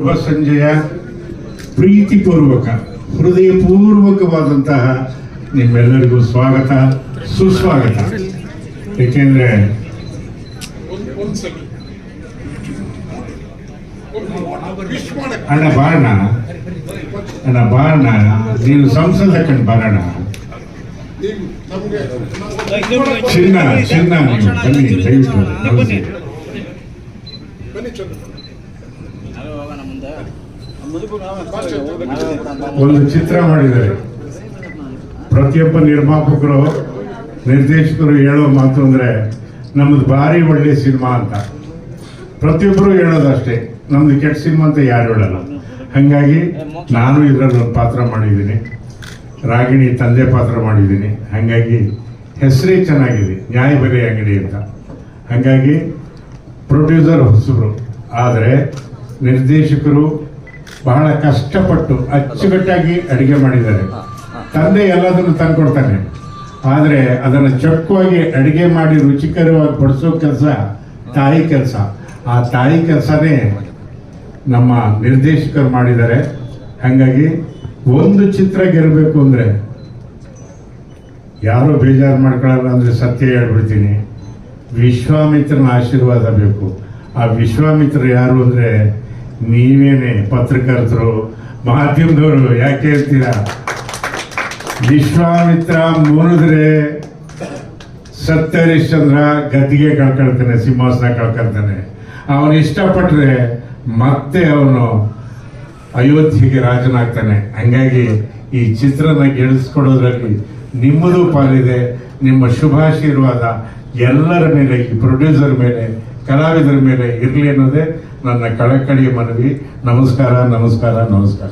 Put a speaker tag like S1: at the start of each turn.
S1: ಶುಭ ಸಂಜೆಯ ಪ್ರೀತಿಪೂರ್ವಕ, ಹೃದಯಪೂರ್ವಕವಾದಂತಹ ನಿಮ್ಮೆಲ್ಲರಿಗೂ ಸ್ವಾಗತ, ಸುಸ್ವಾಗತ. ಏಕೆಂದ್ರೆ ಅಣ್ಣ ಬಾರಣ ಅಣ್ಣ ಬಾರಣ ನೀನು ಸಂಸದ ಕಂಡು ಬಾರಣ ಚಿನ್ನ ಚಿನ್ನ ನೀವು, ಬನ್ನಿ, ದಯವಿಟ್ಟು. ಒಂದು ಚಿತ್ರ ಮಾಡಿದ್ದಾರೆ. ಪ್ರತಿಯೊಬ್ಬ ನಿರ್ಮಾಪಕರು, ನಿರ್ದೇಶಕರು ಹೇಳೋ ಮಾತು ಅಂದ್ರೆ, ನಮ್ದು ಭಾರಿ ಒಳ್ಳೆ ಸಿನಿಮಾ ಅಂತ. ಪ್ರತಿಯೊಬ್ಬರು ಹೇಳೋದಷ್ಟೇ, ನಮ್ದು ಕೆಟ್ಟ ಸಿನಿಮಾ ಅಂತ ಯಾರು ಹೇಳಲ್ಲ. ಹಾಗಾಗಿ ನಾನು ಇದರಲ್ಲಿ ಪಾತ್ರ ಮಾಡಿದ್ದೀನಿ. ರಾಗಿಣಿ ತಂದೆ ಪಾತ್ರ ಮಾಡಿದ್ದೀನಿ. ಹಾಗಾಗಿ ಹೆಸರೇ ಚೆನ್ನಾಗಿದೆ, ನ್ಯಾಯ ಬೆಲೆ ಅಂಗಡಿ ಅಂತ. ಹಾಗಾಗಿ ಪ್ರೊಡ್ಯೂಸರ್ ಹೊಸಬರು. ಆದರೆ ನಿರ್ದೇಶಕರು ಬಹಳ ಕಷ್ಟಪಟ್ಟು ಅಚ್ಚುಕಟ್ಟಾಗಿ ಅಡಿಗೆ ಮಾಡಿದ್ದಾರೆ. ತಂದೆ ಎಲ್ಲದನ್ನು ತಂದುಕೊಡ್ತಾನೆ. ಆದರೆ ಅದನ್ನು ಚೊಕ್ಕವಾಗಿ ಅಡಿಗೆ ಮಾಡಿ ರುಚಿಕರವಾಗಿ ಬಡಿಸೋ ಕೆಲಸ ತಾಯಿ ಕೆಲಸ. ಆ ತಾಯಿ ಕೆಲಸನೇ ನಮ್ಮ ನಿರ್ದೇಶಕರು ಮಾಡಿದ್ದಾರೆ. ಹಾಗಾಗಿ ಒಂದು ಚಿತ್ರ ಗೆಲ್ಲಬೇಕು ಅಂದರೆ ಯಾರೂ ಬೇಜಾರು ಮಾಡ್ಕೊಳ್ಳಲ್ಲ ಅಂದರೆ ಸತ್ಯ ಹೇಳ್ಬಿಡ್ತೀನಿ. ವಿಶ್ವಾಮಿತ್ರನ ಆಶೀರ್ವಾದ ಬೇಕು. ಆ ವಿಶ್ವಾಮಿತ್ರ ಯಾರು ಅಂದರೆ ನೀವೇನೆ ಪತ್ರಕರ್ತರು, ಮಾಧ್ಯಮದವರು ಯಾಕೆ ಹೇಳ್ತೀರಾ? ವಿಶ್ವಾಮಿತ್ರ ಮುರಿದ್ರೆ ಸತ್ಯಹರಿಶ್ಚಂದ್ರ ಗದ್ದಿಗೆ ಕಳ್ಕೊಳ್ತಾನೆ, ಸಿಂಹಾಸನ ಕಳ್ಕೊಳ್ತಾನೆ. ಅವನು ಇಷ್ಟಪಟ್ಟರೆ ಮತ್ತೆ ಅವನು ಅಯೋಧ್ಯೆಗೆ ರಾಜನಾಗ್ತಾನೆ. ಹಂಗಾಗಿ ಈ ಚಿತ್ರನ ಗೆಳಿಸ್ಕೊಡೋದ್ರಲ್ಲಿ ನಿಮ್ಮದು ಪಾಲಿದೆ, ನಿಮ್ಮ ಶುಭಾಶೀರ್ವಾದ ಎಲ್ಲರ ಮೇಲೆ, ಈ ಪ್ರೊಡ್ಯೂಸರ್ ಮೇಲೆ ಕಲಾವಿದರ ಮೇಲೆ ಇರಲಿ ಅನ್ನೋದೇ ನನ್ನ ಕಳಕಳಿಯ ಮನವಿ. ನಮಸ್ಕಾರ ನಮಸ್ಕಾರ ನಮಸ್ಕಾರ.